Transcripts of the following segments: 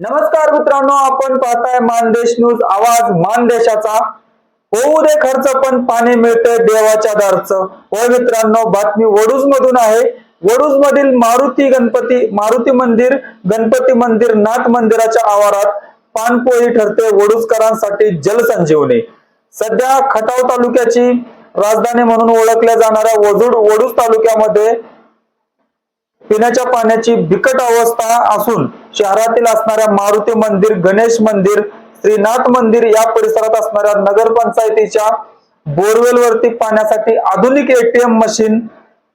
नमस्कार मित्रांनो आपण पाहताय मानदेश न्यूज आवाज मानदेशाचा. होऊ दे खर्च पण पाणी मिळते देवाच्या दारचं. होय मित्रांनो बातमी वडूज मधून आहे. वडूज मधील मारुती गणपती मारुती मंदिर गणपती मंदिर नाथ मंदिराच्या आवारात पानपोळी ठरते वडूजकरांसाठी जलसंजीवनी. सध्या खटाव तालुक्याची राजधानी म्हणून ओळखल्या जाणाऱ्या वडूज तालुक्यामध्ये पिण्याच्या पाण्याची बिकट अवस्था असून शहरातील असणाऱ्या मारुती मंदिर गणेश मंदिर श्रीनाथ मंदिर या परिसरात असणाऱ्या नगरपंचायतीच्या बोरवेल वरती पाण्यासाठी आधुनिक एटीएम मशीन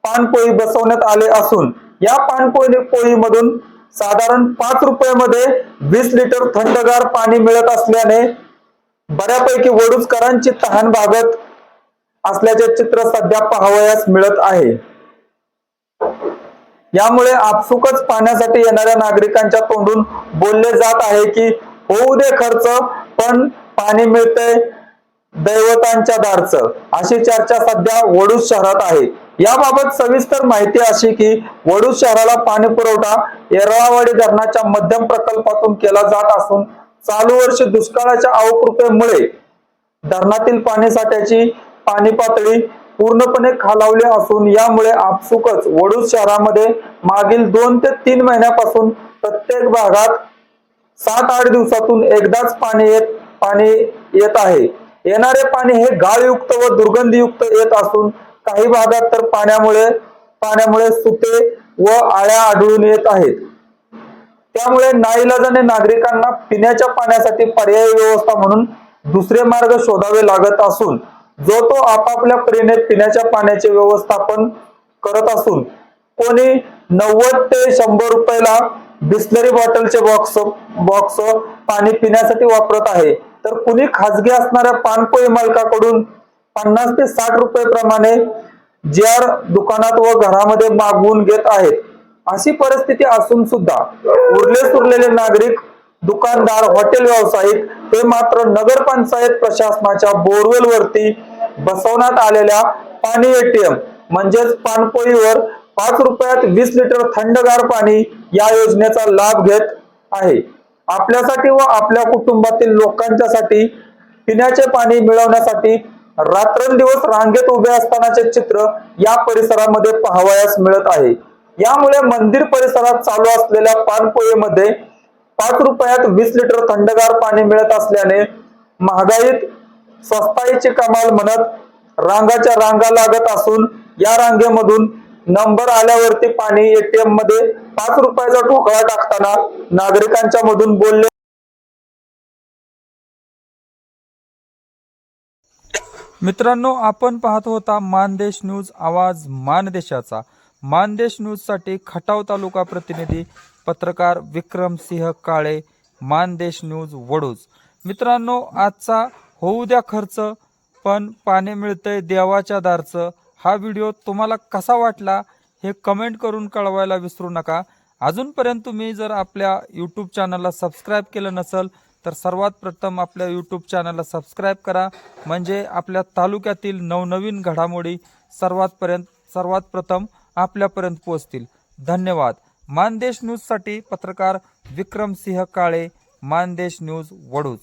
पानपोळी बसवण्यात आले असून या पानपोळी पोळीमधून साधारण पाच रुपयामध्ये वीस लिटर थंडगार पाणी मिळत असल्याने बऱ्यापैकी वडूजकरांची तहान भागत असल्याचे चित्र सध्या पाहावयास मिळत आहे. यामुळे आपसुकच पाण्यासाठी येणाऱ्या नागरिकांच्या तोंडून बोलले जात आहे की होऊ दे खर्च पण पाणी मिळते दैवतांच्या दारच. अशी चर्चा सध्या वडूज शहरात आहे. याबाबत सविस्तर माहिती अशी की वडूज शहराला पाणी पुरवठा येरळावाडी धरणाच्या मध्यम प्रकल्पातून केला जात असून चालू वर्षी दुष्काळाच्या अवकृपेमुळे धरणातील पाणी साठ्याची पाणी पातळी पूर्णपणे खालावले असून यामुळे आपसुकच वडूज शहरामध्ये मागील दोन ते तीन महिन्यापासून प्रत्येक भागात सात आठ दिवसातून एकदाच पाणी येत पाणी येत आहे. येणारे पाणी हे गाळयुक्त व दुर्गंधीयुक्त येत असून काही भागात तर पाण्यामुळे पाण्यामुळे सुते व आळ्या आढळून येत आहेत. त्यामुळे नाईलाजाने नागरिकांना पिण्याच्या पाण्यासाठी पर्यायी व्यवस्था म्हणून दुसरे मार्ग शोधावे लागत असून जो तो आपापल्या परीने पिण्याच्या पाण्याचे व्यवस्थापन करत असून कोणी नव्वद ते शंभर रुपयाला बिस्लरी बॉटलचे बॉक्स बॉक्स पाणी पिण्यासाठी वापरत आहे. तर कुणी खाजगी असणाऱ्या पानपोई मालकाकडून पन्नास ते साठ रुपये प्रमाणे जार दुकानात व घरामध्ये मागवून घेत आहेत. अशी परिस्थिती असून सुद्धा उरले सुरलेले नागरिक दुकानदार हॉटेल व्यावसायिक हे मात्र नगरपंचायत प्रशासनाच्या बोरवेल वरती बसवण्यात आलेल्या पाणी एटीएम म्हणजेच पाणपोळीवर पाच रुपयात वीस लिटर थंडगार पाणी या योजनेचा लाभ घेत आहे. आपल्यासाठी व आपल्या कुटुंबातील लोकांच्यासाठी पिण्याचे पाणी मिळवण्यासाठी रात्रंदिवस रांगेत उभे असतानाचे चित्र या परिसरामध्ये पाहावयास मिळत आहे. यामुळे मंदिर परिसरात चालू असलेल्या पानपोळीमध्ये पाच रुपयात वीस लिटर थंडगार पाणी मिळत असल्याने महागाईत स्वस्ताईची कमाल म्हणत रांगाच्या रांगा लागत असून या रांगेमधून नंबर आल्यावरती पाणी एटीएममध्ये पाच रुपयाचा ठोकळा टाकताना नागरिकांच्या मधून बोलले मित्रांनो आपण पाहत होता मानदेश न्यूज आवाज मानदेशाचा. मानदेश न्यूजसाठी खटाव तालुका प्रतिनिधी पत्रकार विक्रम सिंह काळे मानदेश न्यूज वडूज. मित्रांनो आजचा होऊ द्या खर्च पण पाणी मिळतंय देवाच्या दारचं. हा व्हिडिओ तुम्हाला कसा वाटला हे कमेंट करून कळवायला विसरू नका. अजूनपर्यंत तुम्ही जर आपल्या यूट्यूब चॅनलला सबस्क्राईब केलं नसेल तर सर्वात प्रथम आपल्या यूट्यूब चॅनलला सबस्क्राईब करा. म्हणजे आपल्या तालुक्यातील नवनवीन घडामोडी सर्वातपर्यंत सर्वात प्रथम आपल्यापर्यंत पोहोचतील. धन्यवाद. मानदेश न्यूजसाठी पत्रकार विक्रम सिंह काळे मानदेश न्यूज वडूज